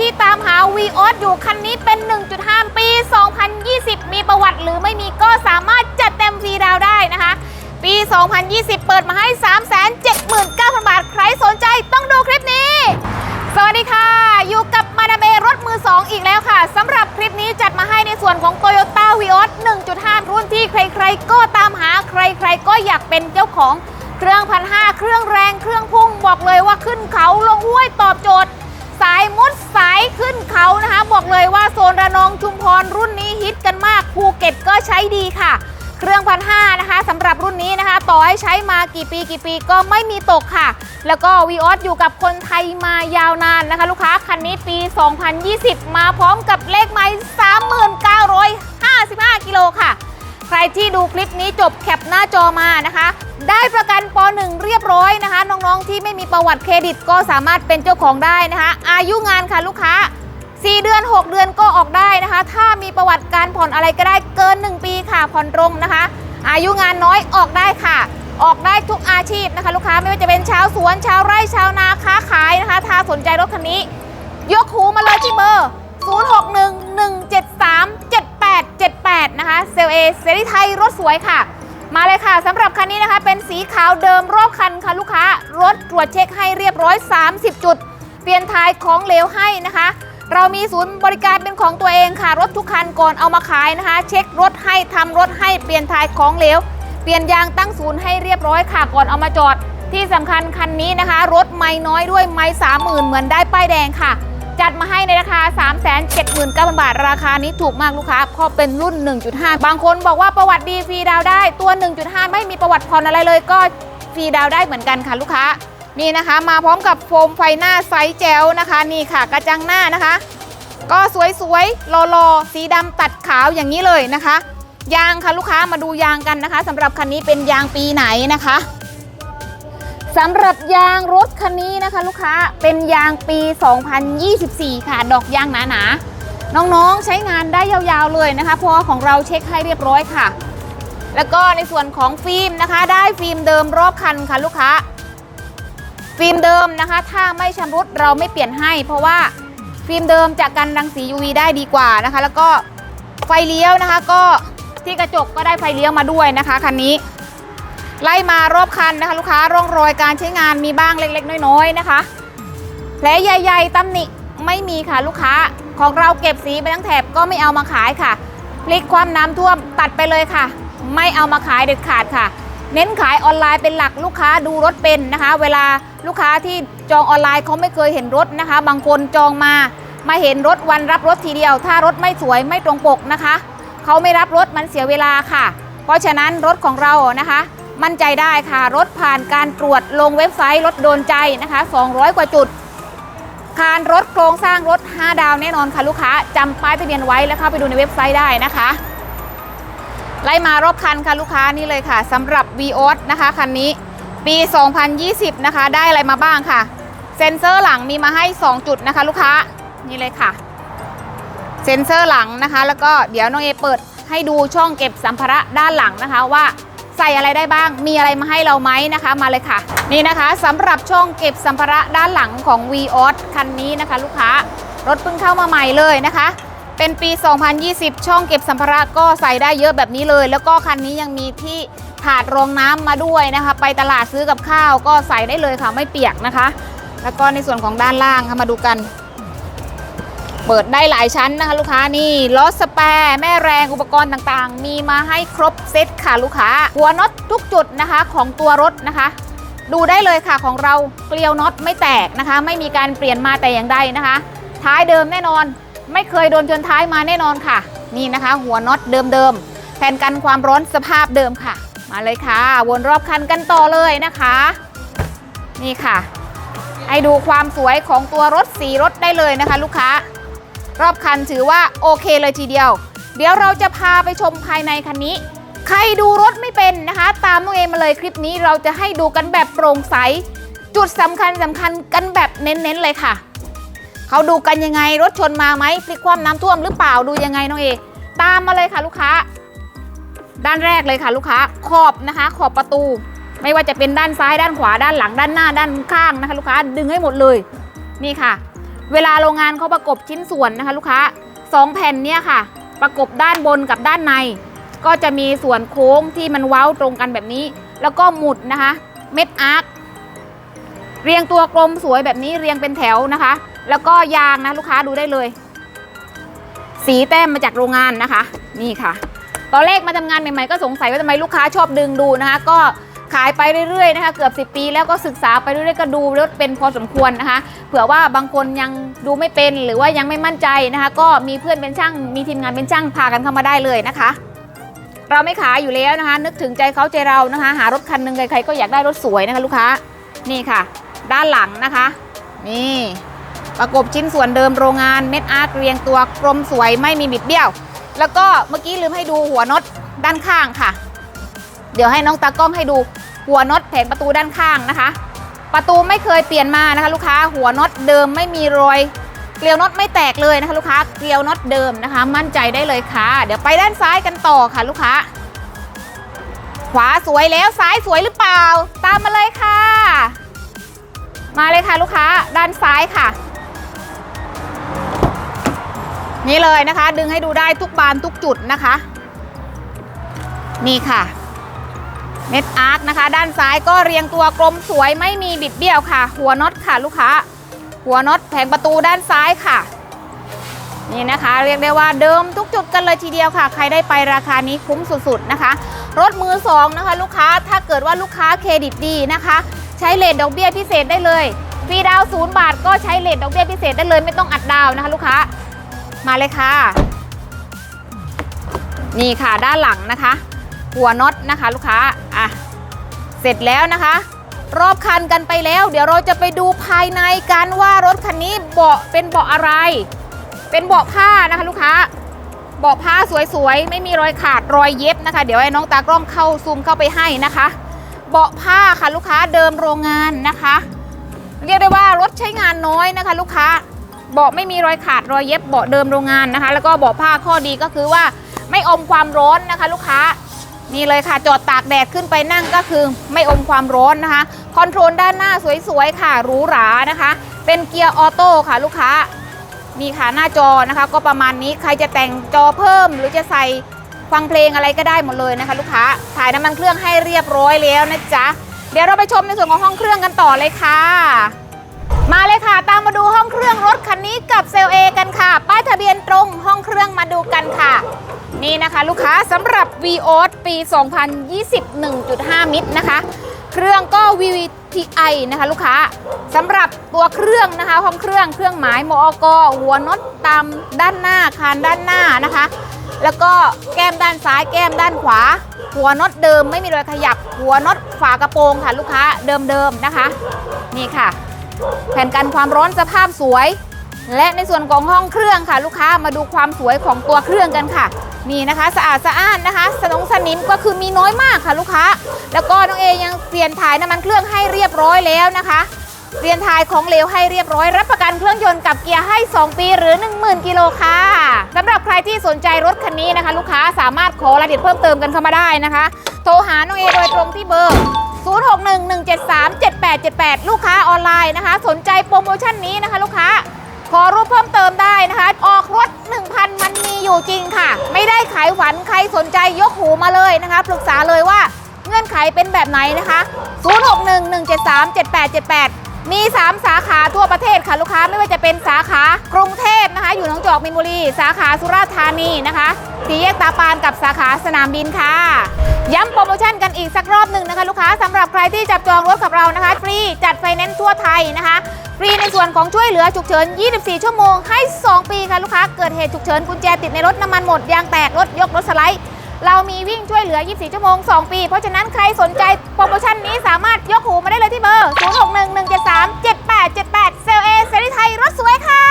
ที่ตามหา v ีออสอยู่คันนี้เป็น 1.5 ปี 2020 มีประวัติหรือไม่มีก็สามารถจัดเต็มฟรีดาวได้นะคะ ปี 2020 เปิดมาให้ 379,000 บาท ใครสนใจต้องดูคลิปนี้ สวัสดีค่ะ อยู่กับมาดามเอรถมือ 2 อีกแล้วค่ะสำหรับคลิปนี้จัดมาให้ในส่วนของ Toyota v ีออส1.5 รุ่นที่ใครๆ ก็ตามหาใครๆ ก็อยากเป็นเจ้าของเครื่องพันห้าเครื่องแรงเครื่องพุ่งบอกเลยว่าขึ้นเขาลงห้วยตอบโจทย์มุดสายขึ้นเขานะคะ บอกเลยว่าโซ นระนองชุมพรรุ่นนี้ฮิตกันมากภูเก็ตก็ใช้ดีค่ะ เครื่องพันห้านะคะสำหรับรุ่นนี้นะคะ ต่อให้ใช้มากี่ปีกี่ปีก็ไม่มีตกค่ะ แล้วก็วีออสอยู่กับคนไทยมายาวนานนะคะ ลูกค้าคันนี้ปี 2020 มาพร้อมกับเลขไม้3955 กิโลค่ะใครที่ดูคลิปนี้จบแคปหน้าจอมานะคะ ได้ประกันป .1 เรียบร้อยนะคะ น้องๆที่ไม่มีประวัติเครดิตก็สามารถเป็นเจ้าของได้นะคะ อายุงานค่ะลูกค้า 4 เดือน 6 เดือนก็ออกได้นะคะ ถ้ามีประวัติการผ่อนอะไรก็ได้เกิน 1 ปีค่ะ ผ่อนตรงนะคะ อายุงานน้อยออกได้ค่ะ ออกได้ทุกอาชีพนะคะ ลูกค้าไม่ว่าจะเป็นชาวสวนชาวไร่ชาวนาค้าขายนะคะ ถ้าสนใจรถคันนี้ ยกหูมาเลยที่เบอร์ 0611737878 นะคะ เซลเอเซรีไทยรถสวยค่ะมาเลยค่ะสำหรับคันนี้นะคะ เป็นสีขาวเดิมรอบคันค่ะลูกค้ารถตรวจเช็คให้เรียบร้อย 30 จุด เปลี่ยนทายของเหลวให้นะคะ เรามีศูนย์บริการเป็นของตัวเองค่ะ รถทุกคันก่อนเอามาขายนะคะ เช็ครถให้ทำรถให้เปลี่ยนทายของเหลว เปลี่ยนยางตั้งศูนย์ให้เรียบร้อยค่ะก่อนเอามาจอด ที่สำคัญคันนี้นะคะ รถไม่น้อยด้วยไม่สามหมื่นเหมือนได้ป้ายแดงค่ะ จัดมาให้ในราคา 3 7 9 0 0 0 บาท ราคานี้ถูกมากลูกค้าเพราะเป็นรุ่น 1.5 บางคนบอกว่าประวัติดีฟรีดาวได้ตัว 1.5 ไม่มีประวัติผ่อนอะไรเลยก็ฟรีดาวได้เหมือนกันค่ะลูกค้า นี่นะคะมาพร้อมกับโฟมไฟหน้าไซส์แจวนะคะ นี่ค่ะกระจังหน้านะคะ ก็สวยๆหล่อๆสีดำตัดขาวอย่างนี้เลยนะคะ ยางค่ะลูกค้ามาดูยางกันนะคะสำหรับคันนี้เป็นยางปีไหนนะคะสำหรับยางรถคันนี้นะคะ ลูกค้าเป็นยางปี 2024 ค่ะ ดอกยางหนาๆน้องๆใช้งานได้ยาวๆเลยนะคะเพราะของเราเช็คให้เรียบร้อยค่ะ แล้วก็ในส่วนของฟิล์มนะคะ ได้ฟิล์มเดิมรอบคันค่ะลูกค้า ฟิล์มเดิมนะคะ ถ้าไม่ชำรุดเราไม่เปลี่ยนให้ เพราะว่าฟิล์มเดิมจะกันรังสี UV ได้ดีกว่านะคะ แล้วก็ไฟเลี้ยวนะคะ ก็ที่กระจกก็ได้ไฟเลี้ยวมาด้วยนะคะคันนี้ ไล่มารอบคันนะคะลูกค้าร่องรอยการใช้งานมีบ้างเล็กๆ น้อยๆนะคะแผลใหญ่ ๆตำหนิไม่มีค่ะลูกค้าของเราเก็บสีไปทั้งแถบก็ไม่เอามาขายค่ะพลิกความน้ำท่วมตัดไปเลยค่ะ ไม่เอามาขายเด็ดขาดค่ะ เน้นขายออนไลน์เป็นหลักลูกค้าดูรถเป็นนะคะ เวลาลูกค้าที่จองออนไลน์เขาไม่เคยเห็นรถนะคะ บางคนจองมามาเห็นรถวันรับรถทีเดียว ถ้ารถไม่สวยไม่ตรงปกนะคะเขาไม่รับรถมันเสียเวลาค่ะ เพราะฉะนั้นรถของเรานะคะ มั่นใจได้ค่ะรถผ่านการตรวจลงเว็บไซต์รถโดนใจนะคะ 200 กว่าจุด คานรถโครงสร้างรถ 5 ดาวแน่นอนค่ะลูกค้าจำป้ายทะเบียนไว้แล้วเข้าไปดูในเว็บไซต์ได้นะคะ ไล่มารอบคันค่ะลูกค้านี่เลยค่ะสำหรับ v ีออสนะคะคันนี้ปี 2020 นะคะ ได้อะไรมาบ้างค่ะ เซ็นเซอร์หลังมีมาให้ 2 จุดนะคะ ลูกค้านี่เลยค่ะ เซ็นเซอร์หลังนะคะ แล้วก็เดี๋ยวน้องเอเปิดให้ดูช่องเก็บสัมภาระด้านหลังนะคะว่าใส่อะไรได้บ้าง มีอะไรมาให้เราไหมนะคะ มาเลยค่ะ นี่นะคะสำหรับช่องเก็บสัมภาระด้านหลังของ v ีออสคันนี้นะคะ ลูกค้ารถเพิ่งเข้ามาใหม่เลยนะคะ เป็นปี 2020 ช่องเก็บสัมภาระก็ใส่ได้เยอะแบบนี้เลย แล้วก็คันนี้ยังมีที่ถาดรองน้ำมาด้วยนะคะ ไปตลาดซื้อกับข้าวก็ใส่ได้เลยค่ะไม่เปียกนะคะ แล้วก็ในส่วนของด้านล่างค่ะมาดูกัน เปิดได้หลายชั้นนะคะลูกค้านี่ล้อสแปร์แม่แรงอุปกรณ์ต่างๆ มีมาให้ครบเซตค่ะลูกค้า หัวน็อตทุกจุดนะคะของตัวรถนะคะดูได้เลยค่ะของเราเกลียวน็อตไม่แตกนะคะ ไม่มีการเปลี่ยนมาแต่อย่างใดนะคะ ท้ายเดิมแน่นอน ไม่เคยโดนชนท้ายมาแน่นอนค่ะ นี่นะคะ หัวน็อตเดิมๆแผ่นกันความร้อนสภาพเดิมค่ะ มาเลยค่ะ วนรอบคันกันต่อเลยนะคะ นี่ค่ะ ให้ดูความสวยของตัวรถสีรถได้เลยนะคะ ลูกค้ารอบคันถือว่าโอเคเลยทีเดียว เดี๋ยวเราจะพาไปชมภายในคันนี้ ใครดูรถไม่เป็นนะคะ ตามน้องเอมาเลยคลิปนี้เราจะให้ดูกันแบบโปร่งใส จุดสำคัญสำคัญกันแบบเน้นๆเลยค่ะ เขาดูกันยังไงรถชนมาไหมพลิกคว่ำน้ำท่วมหรือเปล่าดูยังไงน้องเอตามมาเลยค่ะลูกค้า ด้านแรกเลยค่ะลูกค้าขอบนะคะ ขอบประตู ไม่ว่าจะเป็นด้านซ้ายด้านขวาด้านหลังด้านหน้าด้านข้างนะคะ ลูกค้าดึงให้หมดเลยนี่ค่ะ เวลาโรงงานเขาประกบชิ้นส่วนนะคะ ลูกค้าสองแผ่นเนี่ยค่ะ ประกบด้านบนกับด้านใน ก็จะมีส่วนโค้งที่มันเว้าตรงกันแบบนี้ แล้วก็หมุดนะคะ เม็ดอาร์คเรียงตัวกลมสวยแบบนี้เรียงเป็นแถวนะคะ แล้วก็ยางนะลูกค้าดูได้เลย สีแต้มมาจากโรงงานนะคะ นี่ค่ะ ตอนแรกมาทำงานใหม่ๆก็สงสัยว่าทำไมลูกค้าชอบดึงดูนะคะ ก็ขายไปเรื่อยๆนะคะ เกือบ 10 ปีแล้วก็ศึกษาไปเรื่อยๆก็ดูแล้วเป็นพอสมควรนะคะ เผื่อว่าบางคนยังดูไม่เป็นหรือว่ายังไม่มั่นใจนะคะ ก็มีเพื่อนเป็นช่างมีทีมงานเป็นช่างพากันเข้ามาได้เลยนะคะเราไม่ขายอยู่แล้วนะคะ นึกถึงใจเขาใจเรานะคะ หารถคันหนึ่งใครๆก็อยากได้รถสวยนะคะ ลูกค้านี่ค่ะ ด้านหลังนะคะ นี่ ประกบชิ้นส่วนเดิมโรงงานเม็ดอาร์ตเรียงตัวกลมสวยไม่มีบิดเบี้ยว แล้วก็เมื่อกี้ลืมให้ดูหัวน็อตด้านข้างค่ะ เดี๋ยวให้น้องตากล้องให้ดูหัวน็อตแผงประตูด้านข้างนะคะ ประตูไม่เคยเปลี่ยนมานะคะ ลูกค้าหัวน็อตเดิมไม่มีรอยเกลียวน็อตไม่แตกเลยนะคะ ลูกค้าเกลียวน็อตเดิมนะคะ มั่นใจได้เลยค่ะ เดี๋ยวไปด้านซ้ายกันต่อค่ะ ลูกค้า ขวาสวยแล้วซ้ายสวยหรือเปล่า ตามมาเลยค่ะ มาเลยค่ะลูกค้า ด้านซ้ายค่ะ นี่เลยนะคะ ดึงให้ดูได้ทุกบานทุกจุดนะคะ นี่ค่ะเม็ดอาร์คนะคะ ด้านซ้ายก็เรียงตัวกลมสวยไม่มีบิดเบี้ยวค่ะ หัวน็อตค่ะลูกค้า หัวน็อตแผงประตูด้านซ้ายค่ะ นี่นะคะ เรียกได้ว่าเดิมทุกจุดกันเลยทีเดียวค่ะ ใครได้ไปราคานี้คุ้มสุดๆนะคะ รถมือสองนะคะ ลูกค้าถ้าเกิดว่าลูกค้าเครดิตดีนะคะ ใช้เลทดอกเบี้ยพิเศษได้เลยฟรีดาวศูนย์บาทก็ใช้เลทดอกเบี้ยพิเศษได้เลยไม่ต้องอัดดาวนะคะ ลูกค้า มาเลยค่ะ นี่ค่ะด้านหลังนะคะ หัวน็อตนะคะลูกค้าอะเสร็จแล้วนะคะ รอบคันกันไปแล้ว เดี๋ยวเราจะไปดูภายในกันว่ารถคันนี้เบาะเป็นเบาะอะไร เป็นเบาะผ้านะคะลูกค้าเบาะผ้าสวยๆ ไม่มีรอยขาดรอยเย็บนะคะ เดี๋ยวให้น้องตากล้องเข้าซูมเข้าไปให้นะคะ เบาะผ้าค่ะลูกค้าเดิมโรงงานนะคะ เรียกได้ว่ารถใช้งานน้อยนะคะ ลูกค้า เบาะไม่มีรอยขาดรอยเย็บเบาะเดิมโรงงานนะคะ แล้วก็เบาะผ้าข้อดีก็คือว่าไม่อมความร้อนนะคะ ลูกค้านี่เลยค่ะจอดตากแดดขึ้นไปนั่งก็คือไม่อมความร้อนนะคะ คอนโทรลด้านหน้าสวยๆค่ะหรูหรานะคะ เป็นเกียร์ออโต้ค่ะลูกค้านี่ค่ะหน้าจอนะคะ ก็ประมาณนี้ใครจะแต่งจอเพิ่ม หรือจะใส่ฟังเพลงอะไรก็ได้หมดเลยนะคะ ลูกค้าถ่ายน้ำมันเครื่องให้เรียบร้อยแล้วนะจ๊ะเดี๋ยวเราไปชมในส่วนของห้องเครื่องกันต่อเลยค่ะ มาเลยค่ะ คันนี้กับเซลเอกันค่ะ ป้ายทะเบียนตรงห้องเครื่องมาดูกันค่ะ นี่นะคะลูกค้าสำหรับ v o s ปี 2020 1.5 มิตรนะคะ เครื่องก็ VVTi นะคะลูกค้าสำหรับตัวเครื่องนะคะห้องเครื่องเครื่องหมายมอกหัวน็อตตามด้านหน้าคานด้านหน้านะคะ แล้วก็แก้มด้านซ้ายแก้มด้านขวา หัวน็อตเดิมไม่มีรอยขยับ หัวน็อตฝากระโปรงค่ะลูกค้าเดิมๆนะคะ นี่ค่ะ แผ่นกันความร้อนสภาพสวย และในส่วนของห้องเครื่องค่ะ ลูกค้ามาดูความสวยของตัวเครื่องกันค่ะ นี่นะคะสะอาดสะอ้านนะคะ สนองสนิมก็คือมีน้อยมากค่ะลูกค้า แล้วก็น้องเอยังเปลี่ยนถ่ายน้ำมันเครื่องให้เรียบร้อยแล้วนะคะเปลี่ยนถ่ายของเหลวให้เรียบร้อย รับประกันเครื่องยนต์กับเกียร์ให้ 2 ปีหรือ 10,000 กิโลค่ะสำหรับใครที่สนใจรถคันนี้นะคะ ลูกค้าสามารถขอรายละเอียดเพิ่มเติมกันเข้ามาได้นะคะ โทรหาน้องเอโดยตรงที่เบอร์ 0611737878 ลูกค้าออนไลน์นะคะ สนใจโปรโมชั่นนี้นะคะ ลูกค้า ขอรูปเพิ่มเติมได้นะคะ ออกรถ 1,000 มันมีอยู่จริงค่ะ ไม่ได้ขายหวันใครสนใจยกหูมาเลยนะคะ ปรึกษาเลยว่าเงื่อนไขเป็นแบบไหนนะคะ 0611737878 มี 3 สาขาทั่วประเทศค่ะลูกค้าไม่ว่าจะเป็นสาขากรุงเทพนะคะ อยู่หนองจอกมินบุรี สาขาสุราษฎร์ธานีนะคะสีแยกตาปานกับสาขาสนามบินค่ะ ย้ำโปรโมชั่นกันอีกสักรอบหนึ่งนะคะ ลูกค้าสำหรับใครที่จับจองรถกับเรานะคะ ฟรีจัดไฟแนนซ์ทั่วไทยนะคะฟรีในส่วนของช่วยเหลือฉุกเฉิน 24 ชั่วโมงให้ 2 ปีค่ะลูกค้าเกิดเหตุฉุกเฉินกุญแจติดในรถน้ำมันหมดยางแตกรถยกรถสไลด์ เรามีวิ่งช่วยเหลือ 24 ชั่วโมง 2 ปี เพราะฉะนั้นใครสนใจโปรโมชั่นนี้สามารถยกหูมาได้เลยที่เบอร์ 0611737878 เซลเอเซรีไทยรถสวยค่ะ